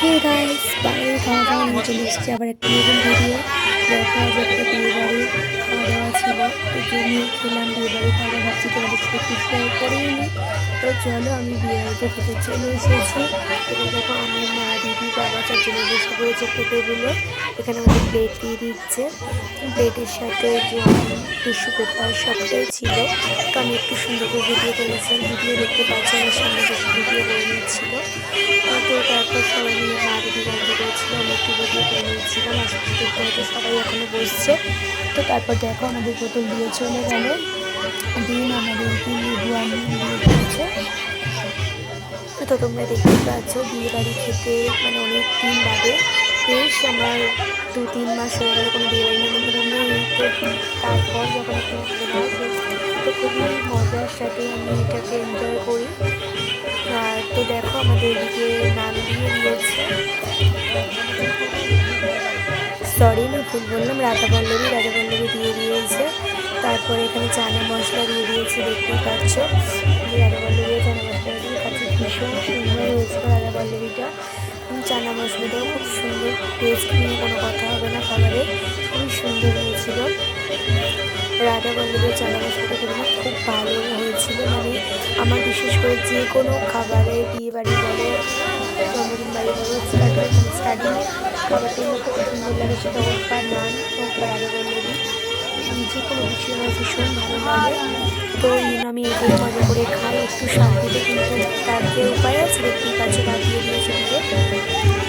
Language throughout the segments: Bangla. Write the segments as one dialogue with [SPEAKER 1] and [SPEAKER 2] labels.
[SPEAKER 1] হে গাইস বাইরে খাওয়া দাওয়া নিয়ে চলে আবার একটা নতুন ভিডিও দেখা আজ একটা বিয়ে বাড়ি খাওয়া দাওয়া ছিল, তো জন্য খেলাম বিয়ে বাড়ি খাওয়া ভাবছি তোমাদের সাথে কিছু করেই তো চলো আমি বিয়ে বাড়িতে খেতে চলে এসেছি। এবার দেখো আমার মা, দিদি, বাবা চারজনে বসে পড়েছে টেবিলে এখানে আমাদের প্লেট দিয়ে দিচ্ছে। প্লেটের সাথে টিস্যু পেপার সবটাই ছিল। তো আমি একটু সুন্দর করে ভিডিও করেছিলাম ভিডিও দেখতে পাচ্ছি আমার সামনে ভিডিও করে নিচ্ছিল তারপর সবাই মিলে মা দিদি করেছিল আমি একটু ভিডিও করে নিচ্ছিলাম আশেপাশে হয়তো সবাই এখনও বসছে। তো তারপর দেখো আমাদের বোতল দিয়ে চলে গেল। দিন আমাদের লেবু আমি দিয়ে দিয়েছে তো তোমরা দেখতে পাচ্ছ বিয়ে বাড়ি খেতে মানে অনেক দিন বাদে বেশ আমার দু তিন মাস হয়ে গেল কোনো বিয়ে বাড়ি নিমন্ত্রণ তারপর যখন তো খুবই মজার সাথে আমি এটাকে এনজয় করি। আর তো দেখো আমাদের এদিকে নাম বললাম রাধা পল্লবী রাধা পল্লবী দিয়ে দিয়েছে। তারপরে এখানে চানা মশলা দিয়ে দিয়েছে, দেখতেই পাচ্ছ। রাধা পল্লবী চানা মশলা দিয়ে খাচ্ছি ভীষণ সুন্দর হয়েছিল রাধা পল্লবীটা চানা মশলাটাও খুব সুন্দর টেস্ট নিয়ে কোনো কথা হবে না খাবারে খুবই সুন্দর হয়েছিল। রাধা বল্লভের চানা মশলাটা কিন্তু খুব ভালো হয়েছিল। মানে আমার বিশেষ করে যে কোনো খাবারে বিয়ে বাড়ি বলো, জন্মদিন বাড়ি বলো স্টার্টিং খাবারটির মধ্যে খুব সুন্দর লাগে সেটা হোক বা নান হোক বা রাধা বল্লভী যে কোনো কিছু আমার ভীষণ ভালো লাগে। তো জন্য আমি এগুলো মজা করে খাই, একটু শান্তিতে কিন্তু তার যে উপায় আছে দেখতেই পাচ্ছ বাদিয়ে দিয়েছে দিকে।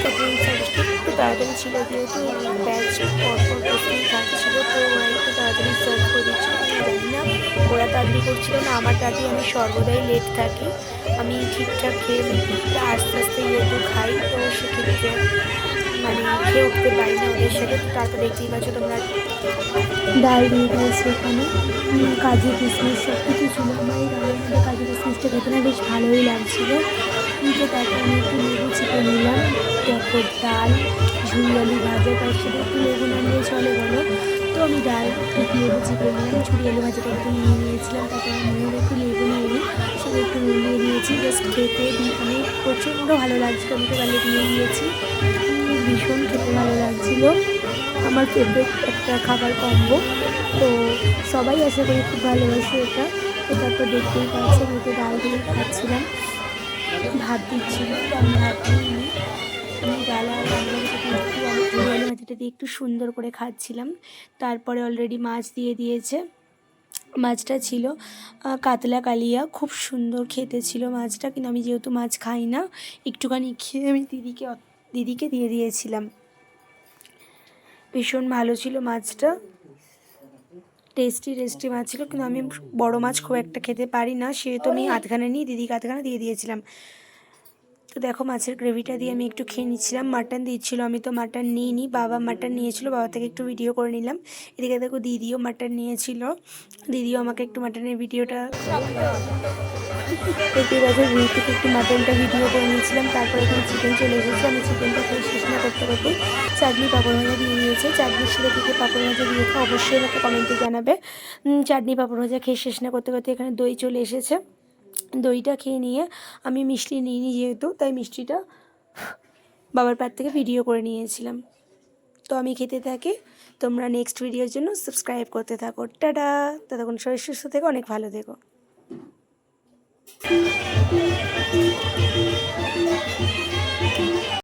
[SPEAKER 1] তখন সার্ভিসটা একটু তাড়াতাড়ি ছিল, যেহেতু ব্যাচ পরপর প্রথমেই থাকছিল তো ওরা একটু তাড়াতাড়ি সার্ভ করে দিচ্ছিল জানি না, ওরা তাড়াতাড়ি করছিল না, আমার তাড়াতাড়ি আমি সর্বদাই লেট থাকি। আমি ঠিকঠাক খেয়ে আস্তে আস্তে যেহেতু খাই, তো সেক্ষেত্রে খেয়ে উঠতে পারি না ওদের সাথে তারপর দেখতেই পাচ্ছ তোমরা ডাল দিয়ে দিয়েছে এখানে। কাজু কিশমিশ সব কিছু ছিল আমার এই ডালের মধ্যে। কাজু কিশমিশটা খেতে না বেশ ভালোই লাগছিল। উম, তো তারপর আমি একটু লেবু চিপে নিলাম। তারপর ডাল ঝুড়ি আলু ভাজা তার সাথে একটু লেবু নিয়ে চলে গেলো। তো আমি ডাল লেবু চিপে নিলাম। ঝুড়ি আলু ভাজাটা একটু নিয়ে নিয়েছিলাম তারপর আমি একটু লেবু নিয়ে নিই সেটা একটু নুন দিয়ে নিয়েছি। জাস্ট খেতে মানে প্রচণ্ড ভালো লাগছিল। আমি তো দিয়ে নিয়েছি ভীষণ খেতে ভালো লাগছিল। আমার ফেভারিট একটা খাবার কম্বো তো সবাই আশা করি খুব ভালোবাসে এটা। তো দেখতেই পাচ্ছি আমি তো ডাল দিয়ে খাচ্ছিলাম। ভাত দিচ্ছিল আমি ভাত আমি দিয়ে একটু সুন্দর করে খাচ্ছিলাম। তারপরে অলরেডি মাছ দিয়ে দিয়েছে। মাছটা ছিল কাতলা কালিয়া। খুব সুন্দর খেতে ছিল মাছটা, কিন্তু আমি যেহেতু মাছ খাই না, একটুখানি খেয়ে আমি দিদিকে অ- দিদিকে দিয়ে দিয়েছিলাম। ভীষণ ভালো ছিল মাছটা। টেস্টি টেস্টি মাছ ছিল কিন্তু আমি বড় মাছ খুব একটা খেতে পারি না সেহেতু আমি আধখানে নিয়ে দিদিকে আধখানা দিয়ে দিয়েছিলাম। তো দেখো মাছের গ্রেভিটা দিয়ে আমি একটু খেয়ে নিচ্ছিলাম। মাটন দিচ্ছিল, আমি তো মাটন নিইনি, বাবা মাটন নিয়েছিল, বাবা থেকে একটু ভিডিও করে নিলাম। এদিকে দেখো দিদিও মাটন নিয়েছিল, দিদিও আমাকে একটু মাটনের ভিডিওটা থেকে একটু মাটনটা ভিডিও করে নিয়েছিলাম, তারপরে এখানে চিকেন চলে এসেছে, আমি চিকেনটা খেয়ে শেষ না করতে করতে চাটনি পাঁপড় ভাজা দিয়ে দিয়েছে। চাটনির সাথে দিকে পাঁপড় ভাজা দিয়েছে অবশ্যই আমাকে কমেন্টে জানাবে। চাটনি পাঁপড় ভাজা খেয়ে শেষ না করতে করতে এখানে দই চলে এসেছে। দইটা খেয়ে নিয়ে আমি মিষ্টি নিইনি যেহেতু, তাই মিষ্টিটা বাবার পার থেকে ভিডিও করে নিয়েছিলাম। তো আমি খেতে থাকি। তোমরা নেক্সট ভিডিওর জন্য সাবস্ক্রাইব করতে থাকো। টাটা! ততক্ষণ শরীর সুস্থ থেকো, অনেক ভালো থেকো।